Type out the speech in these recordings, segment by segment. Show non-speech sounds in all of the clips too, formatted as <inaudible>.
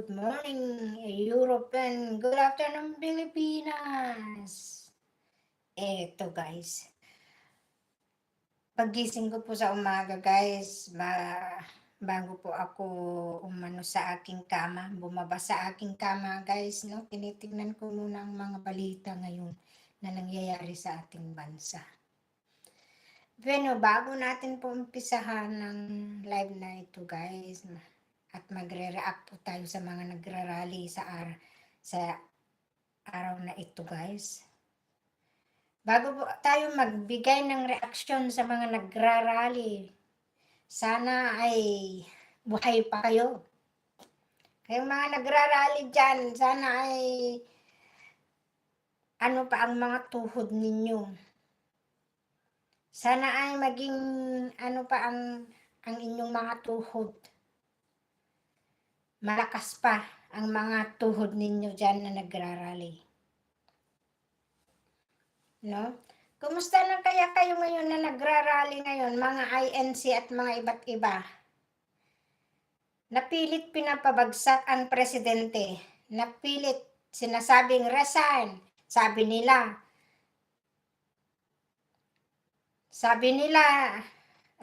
good morning Europe and good afternoon Pilipinas. Eto guys. Pagising ko po sa umaga guys, ba bago po ako umano sa aking kama, bumaba sa aking kama guys, no? Tinitingnan ko muna ang mga balita ngayon na nangyayari sa ating bansa. Bueno, bago natin po umpisahan ng live na ito guys, at magre-react po tayo sa mga nagrarally sa ar sa araw na ito guys. Bago po tayo magbigay ng reaksyon sa mga nagrarally, sana ay buhay pa kayo. Kayong mga nagrarally dyan, sana ay ano pa ang mga tuhod ninyo. Sana ay maging ano pa ang ang inyong mga tuhod malakas pa ang mga tuhod ninyo dyan na nagrarally. No? Kumusta na kaya kayo ngayon na nagrarally ngayon, mga INC at mga iba't iba? Napilit pinapabagsak ang presidente. Napilit sinasabing resign. Sabi nila, sabi nila,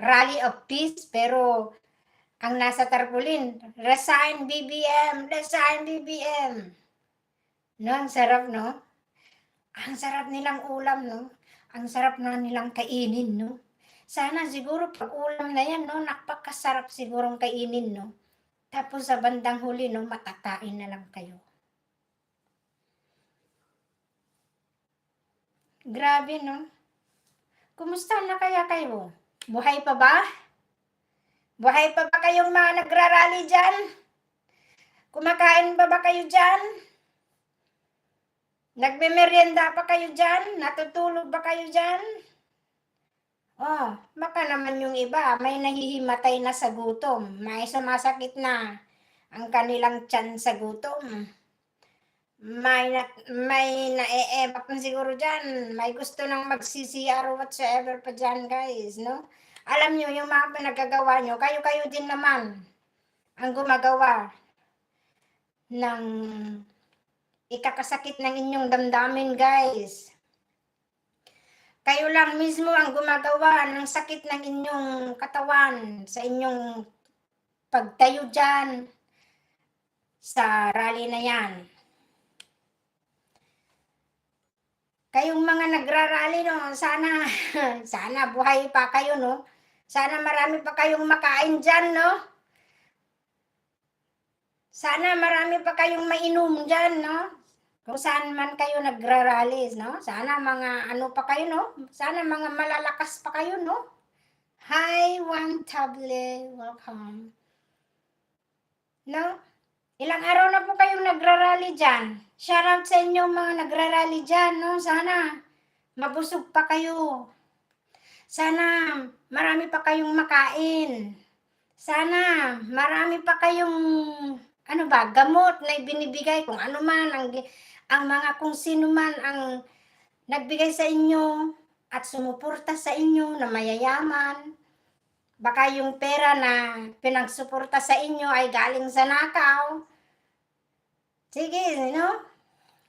rally of peace, pero ang nasa tarpaulin, resign BBM, resign BBM. No, ang sarap, no? Ang sarap nilang ulam, no? Ang sarap na nilang kainin, no? Sana siguro pag ulam na yan, no? Napakasarap sigurong kainin, no? Tapos sa bandang huli, no? Matatain na lang kayo. Grabe, no? Kumusta na kaya kayo? Buhay pa ba? Buhay pa ba kayong mga nagrarally dyan? Kumakain pa ba kayo dyan? Nagmemeryenda pa kayo dyan? Natutulog ba kayo dyan? Oh, baka naman yung iba, may nahihimatay na sa gutom. May sumasakit na ang kanilang tiyan sa gutom. May na, may naeebak na siguro dyan. May gusto nang or whatsoever pa dyan, guys, no? Alam nyo, yung mga pinagagawa nyo, kayo-kayo din naman ang gumagawa ng ikakasakit ng inyong damdamin, guys. Kayo lang mismo ang gumagawa ng sakit ng inyong katawan sa inyong pagtayo dyan sa rally na yan. Kayong mga nagrarally, no, sana, <laughs> sana buhay pa kayo, no? Sana marami pa kayong makain dyan, no? Sana marami pa kayong mainom dyan, no? Kung saan man kayo nagrarally, no? Sana mga ano pa kayo, no? Sana mga malalakas pa kayo, no? Hi, One Table. Welcome. No? Ilang araw na po kayong nagrarally dyan. Shoutout sa inyo mga nagrarally dyan, no? Sana mabusog pa kayo. Sana marami pa kayong makain. Sana marami pa kayong ano ba, gamot na ibinibigay kung ano man ang ang mga kung sino man ang nagbigay sa inyo at sumuporta sa inyo na mayayaman. Baka yung pera na pinagsuporta sa inyo ay galing sa nakaw. Sige, no?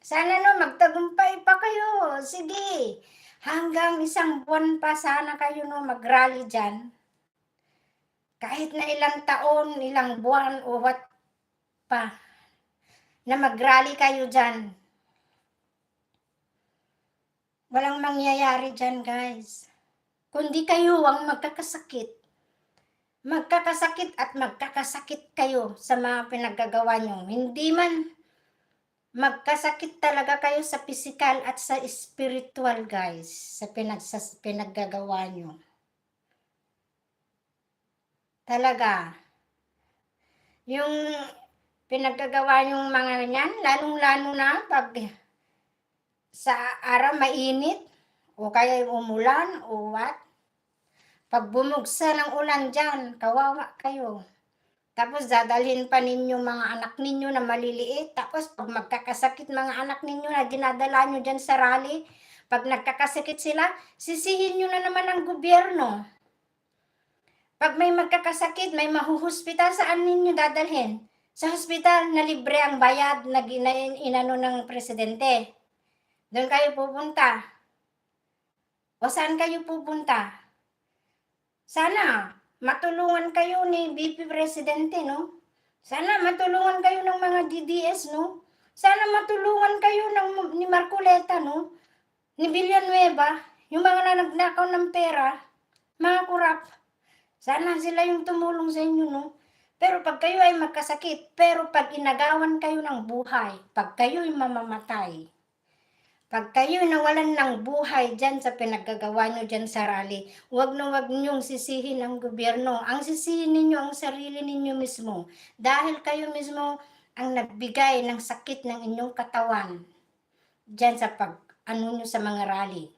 Sana no, magtagumpay pa kayo. Sige. Hanggang isang buwan pa sana kayo no mag-rally dyan. Kahit na ilang taon, ilang buwan o what pa na mag-rally kayo dyan. Walang mangyayari dyan, guys. Kundi kayo ang magkakasakit. Magkakasakit at magkakasakit kayo sa mga pinaggagawa nyo. Hindi man magkasakit talaga kayo sa physical at sa spiritual, guys, sa, pinag, sa pinaggagawa nyo. Talaga. Yung pinaggagawa yung mga yan, lalong-lalo na pag sa araw mainit o kaya umulan o what. Pag bumugsa ng ulan dyan, kawawa kayo. Tapos dadalhin pa ninyo mga anak ninyo na maliliit. Tapos pag magkakasakit mga anak ninyo na dinadala nyo dyan sa rally, pag nagkakasakit sila, sisihin nyo na naman ang gobyerno. Pag may magkakasakit, may mahuhospital, saan ninyo dadalhin? Sa hospital na libre ang bayad na inano ng presidente. Doon kayo pupunta. O saan kayo pupunta? Sana matulungan kayo ni BP Presidente, no? Sana matulungan kayo ng mga DDS, no? Sana matulungan kayo ng ni Marcoleta, no? Ni Villanueva, yung mga nanagnakaw ng pera, mga kurap. Sana sila yung tumulong sa inyo, no? Pero pag kayo ay magkasakit, pero pag inagawan kayo ng buhay, pag kayo ay mamamatay, pag kayo nawalan ng buhay dyan sa pinaggagawa nyo dyan sa rally, huwag na huwag nyong sisihin ang gobyerno. Ang sisihin ninyo ang sarili ninyo mismo. Dahil kayo mismo ang nagbigay ng sakit ng inyong katawan dyan sa pag ano nyo sa mga rally.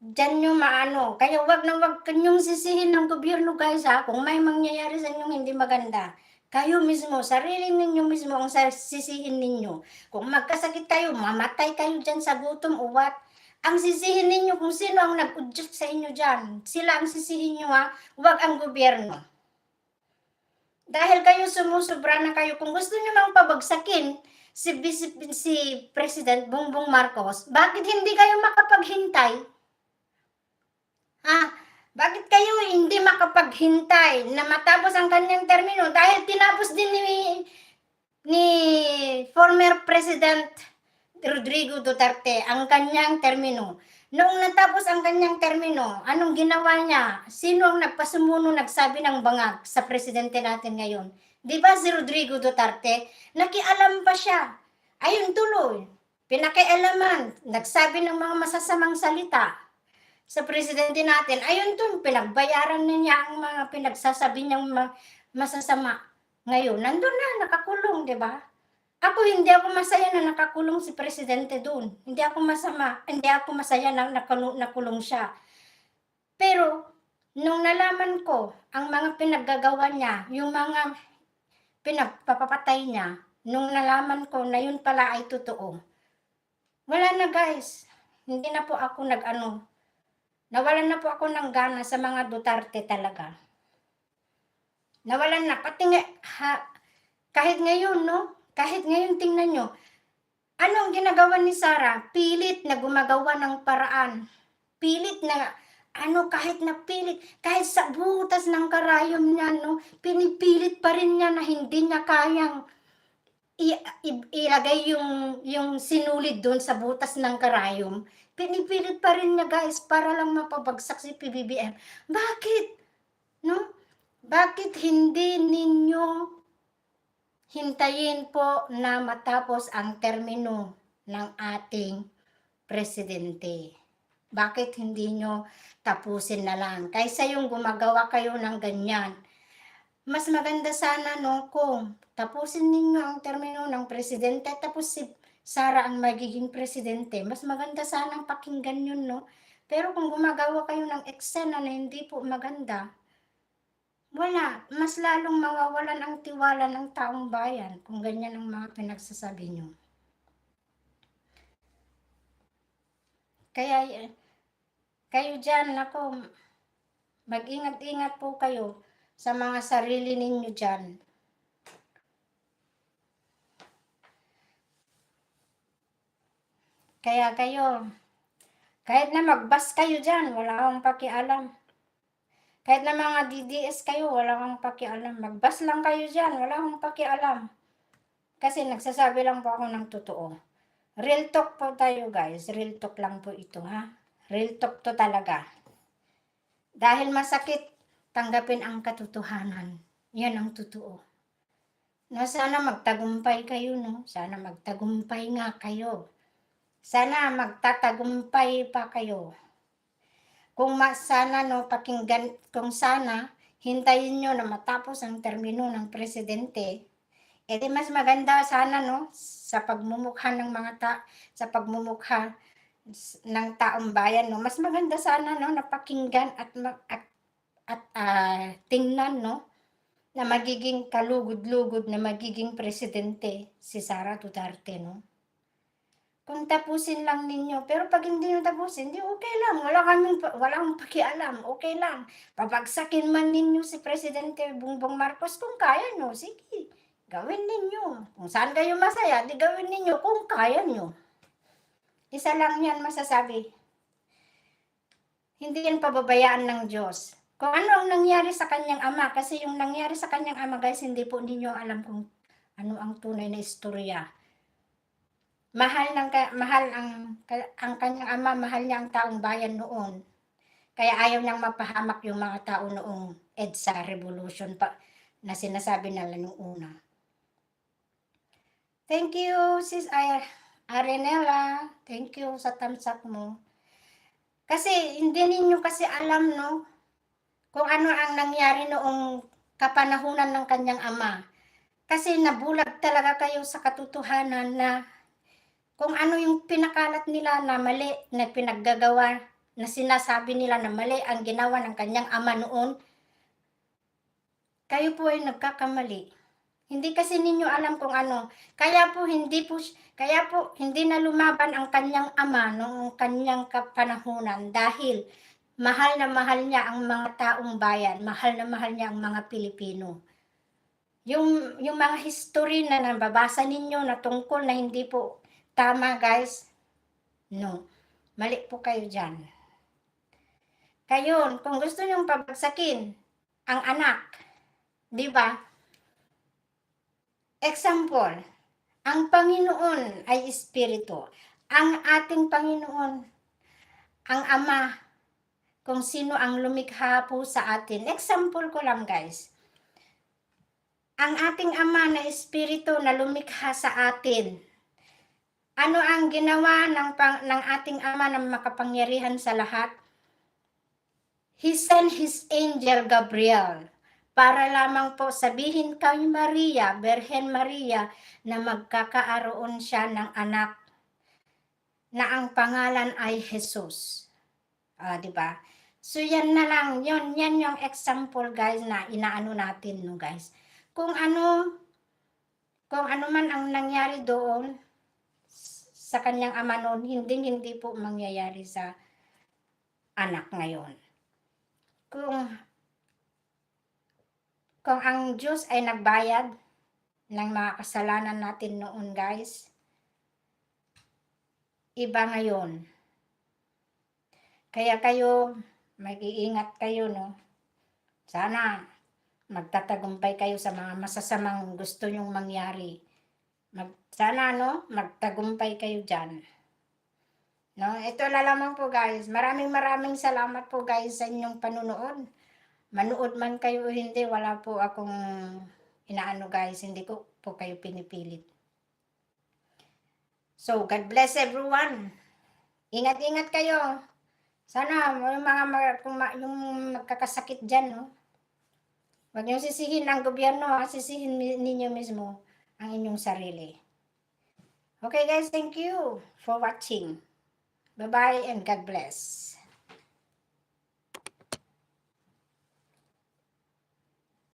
Diyan nyo maano. Kaya wag na wag kanyong sisihin ng gobyerno guys ha. Kung may mangyayari sa inyong hindi maganda. Kayo mismo, sarili ninyo mismo ang sisihin ninyo. Kung magkasakit kayo, mamatay kayo dyan sa gutom o what. Ang sisihin ninyo kung sino ang nag-udyok sa inyo dyan. Sila ang sisihin nyo ha. Wag ang gobyerno. Dahil kayo sumusobra na kayo. Kung gusto nyo mang pabagsakin si, si, si President Bongbong Marcos, bakit hindi kayo makapaghintay? Ha? Bakit kayo hindi makapaghintay na matapos ang kanyang termino? Dahil tinapos din ni, ni former President Rodrigo Duterte ang kanyang termino. Noong natapos ang kanyang termino, anong ginawa niya? Sino ang nagpasumuno nagsabi ng bangag sa presidente natin ngayon? Di ba si Rodrigo Duterte? Nakialam pa siya. Ayun tuloy. Pinakialaman. Nagsabi ng mga masasamang salita sa presidente natin, ayun dun, pinagbayaran na niya ang mga pinagsasabi niyang ma- masasama. Ngayon, nandun na, nakakulong, di ba? Ako, hindi ako masaya na nakakulong si presidente dun. Hindi ako masama, hindi ako masaya na nakulong, nakulong siya. Pero, nung nalaman ko ang mga pinaggagawa niya, yung mga pinagpapapatay niya, nung nalaman ko na yun pala ay totoo, wala na guys. Hindi na po ako nag-ano, Nawalan na po ako ng gana sa mga Duterte talaga. Nawalan na. Pati nga, ha, kahit ngayon, no? Kahit ngayon, tingnan nyo. Ano ang ginagawa ni Sara? Pilit na gumagawa ng paraan. Pilit na, ano, kahit na pilit, kahit sa butas ng karayom niya, no? Pinipilit pa rin niya na hindi niya kayang i- i- ilagay yung, yung sinulid doon sa butas ng karayom pinipilit pa rin niya guys para lang mapabagsak si PBBM. Bakit? No? Bakit hindi ninyo hintayin po na matapos ang termino ng ating presidente? Bakit hindi nyo tapusin na lang? Kaysa yung gumagawa kayo ng ganyan. Mas maganda sana no kung tapusin ninyo ang termino ng presidente tapos si Sara ang magiging presidente, mas maganda sanang pakinggan yun, no? Pero kung gumagawa kayo ng eksena na hindi po maganda, wala, mas lalong mawawalan ang tiwala ng taong bayan kung ganyan ang mga pinagsasabi nyo. Kaya, eh, kayo dyan, ako, mag-ingat-ingat po kayo sa mga sarili ninyo dyan. Kaya kayo, kahit na magbas kayo dyan, wala akong pakialam. Kahit na mga DDS kayo, wala akong pakialam. Magbas lang kayo dyan, wala akong pakialam. Kasi nagsasabi lang po ako ng totoo. Real talk po tayo guys, real talk lang po ito ha. Real talk to talaga. Dahil masakit, tanggapin ang katotohanan. Yan ang totoo. No, sana magtagumpay kayo, no? Sana magtagumpay nga kayo. Sana magtatagumpay pa kayo. Kung sana no pakinggan kung sana hintayin nyo na matapos ang termino ng presidente, edi mas maganda sana no sa pagmumukha ng mga ta sa pagmumukha ng taong bayan no mas maganda sana no na pakinggan at ma- at, at ah, tingnan no na magiging kalugod-lugod na magiging presidente si Sara Duterte no kung tapusin lang ninyo. Pero pag hindi nyo tapusin, di okay lang. Wala kaming, pa- wala akong pakialam. Okay lang. Papagsakin man ninyo si Presidente Bongbong Marcos kung kaya nyo. Sige, gawin ninyo. Kung saan kayo masaya, di gawin ninyo kung kaya nyo. Isa lang yan masasabi. Hindi yan pababayaan ng Diyos. Kung ano ang nangyari sa kanyang ama, kasi yung nangyari sa kanyang ama, guys, hindi po ninyo alam kung ano ang tunay na istorya mahal ng mahal ang ang kanyang ama, mahal niya ang taong bayan noon. Kaya ayaw niyang mapahamak yung mga tao noong EDSA revolution pa na sinasabi nila nung una. Thank you, sis Ay Arenela. Thank you sa thumbs mo. Kasi hindi ninyo kasi alam, no? Kung ano ang nangyari noong kapanahunan ng kanyang ama. Kasi nabulag talaga kayo sa katotohanan na kung ano yung pinakalat nila na mali na pinaggagawa na sinasabi nila na mali ang ginawa ng kanyang ama noon, kayo po ay nagkakamali. Hindi kasi ninyo alam kung ano. Kaya po hindi po kaya po hindi na lumaban ang kanyang ama noong kanyang kapanahunan dahil mahal na mahal niya ang mga taong bayan, mahal na mahal niya ang mga Pilipino. Yung yung mga history na nababasa ninyo na tungkol na hindi po Tama guys? No. Mali po kayo dyan. Kayon, kung gusto nyong pabagsakin ang anak, di ba? Example, ang Panginoon ay Espiritu. Ang ating Panginoon, ang Ama, kung sino ang lumikha po sa atin. Example ko lang guys. Ang ating Ama na Espiritu na lumikha sa atin, ano ang ginawa ng, pang, ng ating ama na makapangyarihan sa lahat? He sent his angel Gabriel para lamang po sabihin kay Maria, Berhen Maria, na magkakaaroon siya ng anak na ang pangalan ay Jesus. Ah, di ba? So yan na lang, yon yan yung example guys na inaano natin no guys. Kung ano kung ano man ang nangyari doon, sa kanyang ama noon, hindi hindi po mangyayari sa anak ngayon. Kung kung ang Diyos ay nagbayad ng mga kasalanan natin noon, guys, iba ngayon. Kaya kayo, mag-iingat kayo, no? Sana magtatagumpay kayo sa mga masasamang gusto nyong mangyari. Mag, sana no, magtagumpay kayo dyan. No, ito na lamang po guys. Maraming maraming salamat po guys sa inyong panunood. Manood man kayo o hindi, wala po akong inaano guys. Hindi ko po kayo pinipilit. So, God bless everyone. Ingat-ingat kayo. Sana yung mga kung yung magkakasakit dyan, no? Huwag niyo sisihin ng gobyerno, sisihin ninyo mismo ang inyong sarili. Okay guys, thank you for watching. Bye-bye and God bless.